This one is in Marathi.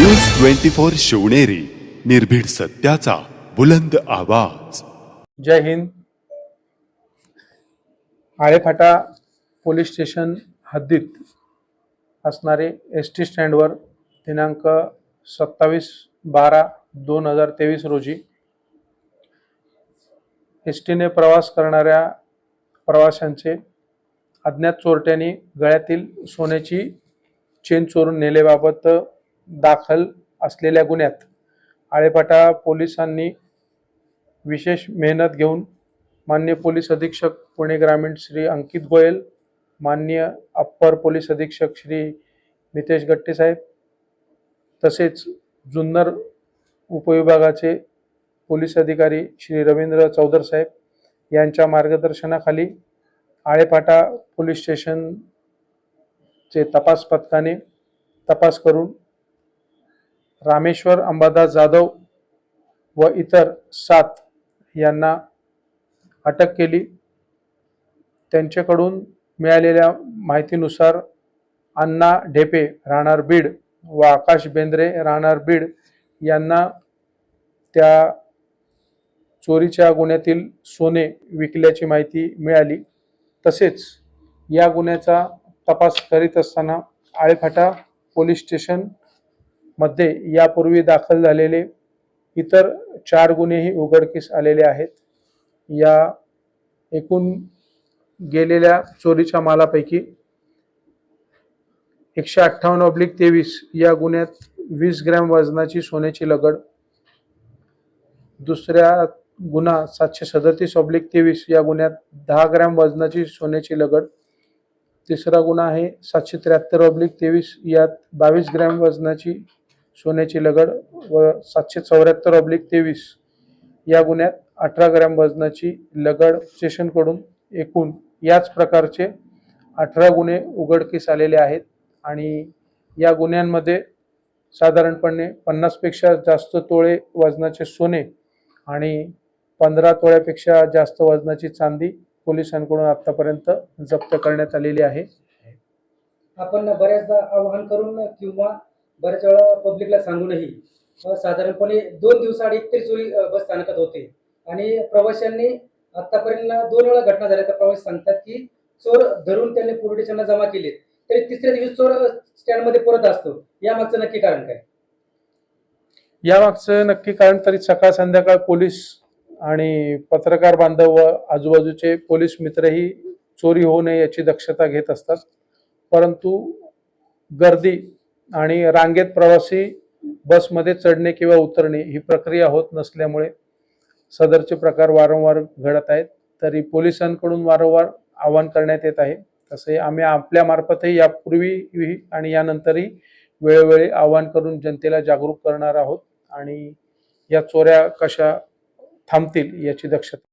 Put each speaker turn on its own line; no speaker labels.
न्यूज ट्वेंटी फोर शिवनेरी निर्भीड सत्याचा बुलंद आवाज.
जय हिंद. आळेफाटा पोलीस स्टेशन हद्दीत असणारे एस टी स्टँडवर दिनांक सत्तावीस बारा दोन हजार तेवीस रोजी एस टीने प्रवास करणाऱ्या प्रवाशांचे अज्ञात चोरट्यांनी गळ्यातील सोन्याची चेन चोरून नेल्याबाबत दाखल असलेल्या गुन्ह्यात आळेपाटा पोलिसांनी विशेष मेहनत घेऊन मान्य पोलीस अधीक्षक पुणे ग्रामीण श्री अंकित गोयल मान्य अप्पर पोलीस अधीक्षक श्री मितेश गट्टे साहेब तसेच जुन्नर उपविभागाचे पोलीस अधिकारी श्री रवींद्र चौधर साहेब यांच्या मार्गदर्शनाखाली आळेपाटा पोलीस स्टेशनचे तपास पथकाने तपास करून रामेश्वर अंबादास जाधव व इतर सात यांना अटक केली. त्यांच्याकडून मिळालेल्या माहितीनुसार अण्णा ढेपे राहणार बीड व आकाश बेंद्रे राहणार बीड यांना त्या चोरीच्या गुन्ह्यातील सोने विकल्याची माहिती मिळाली. तसेच या गुन्ह्याचा तपास करीत असताना आळेफाटा पोलीस स्टेशन मध्ये यापूर्वी दाखल झालेले इतर चार गुन्हेही उघडकीस आलेले आहेत. या एकूण गेलेल्या चोरीच्या मालापैकी एकशे अठ्ठावन्न ऑब्लिक तेवीस या गुन्ह्यात वीस ग्रॅम वजनाची सोन्याची लगड दुसऱ्या गुन्हा सातशे सदतीस ऑब्लिक तेवीस या गुन्ह्यात दहा ग्रॅम वजनाची सोन्याची लगड तिसरा गुन्हा आहे सातशे त्र्याहत्तर ऑब्लिक तेवीस यात बावीस ग्रॅम वजनाची सोन्याची लगड व सातशे चौऱ्याहत्तर ऑब्लिक तेवीस. या गुन्ह्यात अठरा ग्रॅम वजनाची लगड स्टेशनकडून एकूण याच प्रकारचे अठरा गुन्हे उघडकीस आलेले आहेत आणि या गुन्ह्यांमध्ये साधारणपणे पन्नासपेक्षा जास्त तोळे वजनाचे सोने आणि पंधरा तोळ्यापेक्षा जास्त वजनाची चांदी पोलिसांकडून आतापर्यंत जप्त करण्यात आलेली आहे.
आपण बऱ्याचदा आवाहन करून किंवा बऱ्याच वेळा पब्लिकला सांगूनही साधारणपणे दोन दिवसाआड एक तरी चोरी बस स्थानकात होते. आणि प्रवाशांनी आतापर्यंत दोन वेळा घटना झाल्या. तर प्रवासी सांगतात की चोर धरून त्यांनी पोलीस स्टेशनला जमा केले तरी तिसऱ्या दिवशी चोर स्टँडमध्ये परत असतो. यामागचं नक्की कारण काय?
यामागचं नक्की कारण तरी सकाळ संध्याकाळ पोलीस आणि पत्रकार बांधव व आजूबाजूचे पोलीस मित्रही चोरी होऊ नये याची दक्षता घेत असतात. परंतु गर्दी आणि रांगेत प्रवासी बसमध्ये चढणे किंवा उतरणे ही प्रक्रिया होत नसल्यामुळे सदरचे प्रकार वारंवार घडत आहेत. तरी पोलिसांकडून वारंवार आवाहन करण्यात येत आहे. तसे आम्ही आपल्यामार्फतही यापूर्वी आणि यानंतरही वेळोवेळी आवाहन करून जनतेला जागरूक करणार आहोत आणि या चोऱ्या कशा थांबतील याची दक्षता